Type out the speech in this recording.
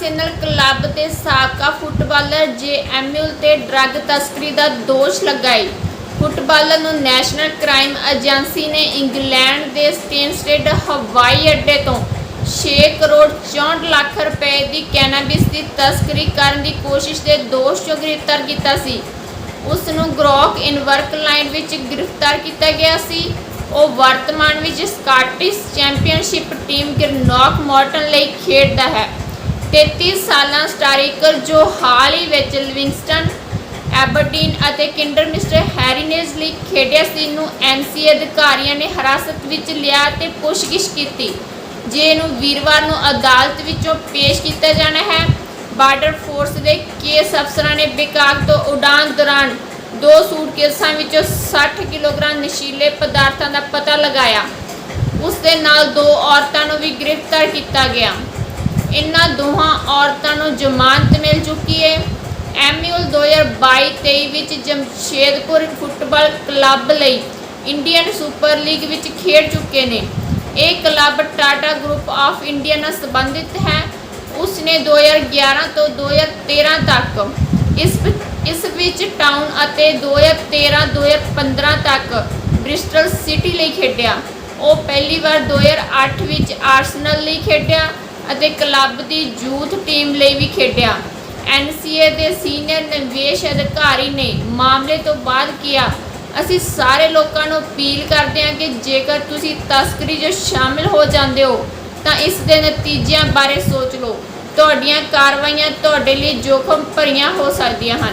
ਆਰਸੈਨਲ club ਦੇ ਸਾਬਕਾ footballer ਜੇ ਐਮਿਊਲ ਤੇ ਡਰੱਗ ਤਸਕਰੀ ਦਾ ਦੋਸ਼ ਲਗਾਈ। ਫੁੱਟਬਾਲਰ ਨੂੰ ਨੈਸ਼ਨਲ ਕ੍ਰਾਈਮ ਏਜੰਸੀ ਨੇ ਇੰਗਲੈਂਡ ਦੇ ਸਟੇਨਸਟੇਡ ਹਵਾਈ ਅੱਡੇ ਤੋਂ 6 ਕਰੋੜ 64 ਲੱਖ ਰੁਪਏ ਦੀ ਕੈਨਾਬਿਸ ਦੀ ਤਸਕਰੀ ਕਰਨ ਦੀ ਕੋਸ਼ਿਸ਼ ਦੇ ਦੋਸ਼ 'ਚੋਂ ਗ੍ਰਿਫਤਾਰ ਕੀਤਾ ਸੀ। ਉਸ ਨੂੰ ਗ੍ਰੋਕ ਇਨਵਰਕ ਲਾਈਨ ਵਿੱਚ ਗ੍ਰਿਫਤਾਰ ਕੀਤਾ ਗਿਆ ਸੀ। ਉਹ ਵਰਤਮਾਨ ਵਿੱਚ Scottish championship team Greenock Morton ਲਈ ਖੇਡਦਾ ਹੈ। 33 ਸਾਲਾਂ ਸਟਾਰੀਕਰ ਜੋ ਹਾਲ ਹੀ ਵਿੱਚ ਲਿਵਿੰਗਸਟਨ, ਐਬਰਡੀਨ ਅਤੇ ਕਿੰਡਰ ਮਿਸਟਰ ਹੈਰੀਨੇਜ਼ ਲਈ ਖੇਡਿਆ ਸੀ ਨੂੰ ਐਨਸੀ ਅਧਿਕਾਰੀਆਂ ਨੇ ਹਿਰਾਸਤ ਵਿੱਚ ਲਿਆ ਤੇ ਪੁੱਛਗਿੱਛ ਕੀਤੀ, ਜੇ ਨੂੰ ਵੀਰਵਾਰ ਨੂੰ ਅਦਾਲਤ ਵਿੱਚੋਂ ਪੇਸ਼ ਕੀਤਾ ਜਾਣਾ ਹੈ। ਬਾਰਡਰ ਫੋਰਸ ਦੇ ਕੇਸ ਅਫਸਰਾਂ ਨੇ ਬਿਕਾਕ ਤੋਂ ਉਡਾਨ ਦੌਰਾਨ ਦੋ ਸੂਟਕੇਸਾਂ ਵਿੱਚੋਂ 60 ਕਿਲੋਗ੍ਰਾਮ ਨਸ਼ੀਲੇ ਪਦਾਰਥਾਂ ਦਾ ਪਤਾ ਲਗਾਇਆ। ਉਸ ਦੇ ਨਾਲ ਦੋ ਔਰਤਾਂ ਨੂੰ ਵੀ ਗ੍ਰਿਫਤਾਰ ਕੀਤਾ ਗਿਆ। ਇਨ੍ਹਾਂ ਦੋਹਾਂ ਔਰਤਾਂ ਨੂੰ ਜ਼ਮਾਨਤ ਮਿਲ ਚੁੱਕੀ ਹੈ ਐਮਯੂਲ 2022-23 ਵਿੱਚ ਜਮਸ਼ੇਦਪੁਰ ਫੁੱਟਬਾਲ ਕਲੱਬ ਲਈ ਇੰਡੀਅਨ ਸੁਪਰ ਲੀਗ ਵਿੱਚ ਖੇਡ ਚੁੱਕੇ ਨੇ। ਇਹ club Tata group of India ਨਾਲ ਸੰਬੰਧਿਤ ਹੈ। ਉਸ ਨੇ 2011 ਤੋਂ 2013 ਤੱਕ ਇਸ ਵਿ- ਇਸ ਵਿੱਚ ਟਾਊਨ ਅਤੇ 2013-2015 ਤੱਕ ਬ੍ਰਿਸਟਲ ਸਿਟੀ ਲਈ ਖੇਡਿਆ। ਉਹ ਪਹਿਲੀ ਵਾਰ 2008 ਵਿੱਚ ਆਰਸਨਲ ਲਈ ਖੇਡਿਆ। ਅਤੇ ਕਲੱਬ ਦੀ ਯੂਥ ਟੀਮ ਲਈ ਵੀ ਖੇਡਿਆ। ਐਨਸੀਏ ਦੇ ਸੀਨੀਅਰ ਨਿਵੇਸ਼ ਅਧਿਕਾਰੀ ਨੇ ਮਾਮਲੇ ਤੋਂ ਬਾਅਦ ਕਿਹਾ, ਅਸੀਂ ਸਾਰੇ ਲੋਕਾਂ ਨੂੰ ਅਪੀਲ ਕਰਦੇ ਹਾਂ ਕਿ ਜੇਕਰ ਤੁਸੀਂ ਤਸਕਰੀ 'ਚ ਸ਼ਾਮਿਲ ਹੋ ਜਾਂਦੇ ਹੋ, ਤਾਂ ਇਸ ਦੇ ਨਤੀਜਿਆਂ ਬਾਰੇ ਸੋਚ ਲਓ। ਤੁਹਾਡੀਆਂ ਕਾਰਵਾਈਆਂ ਤੁਹਾਡੇ ਲਈ ਜੋਖਮ ਭਰੀਆਂ ਹੋ ਸਕਦੀਆਂ ਹਨ।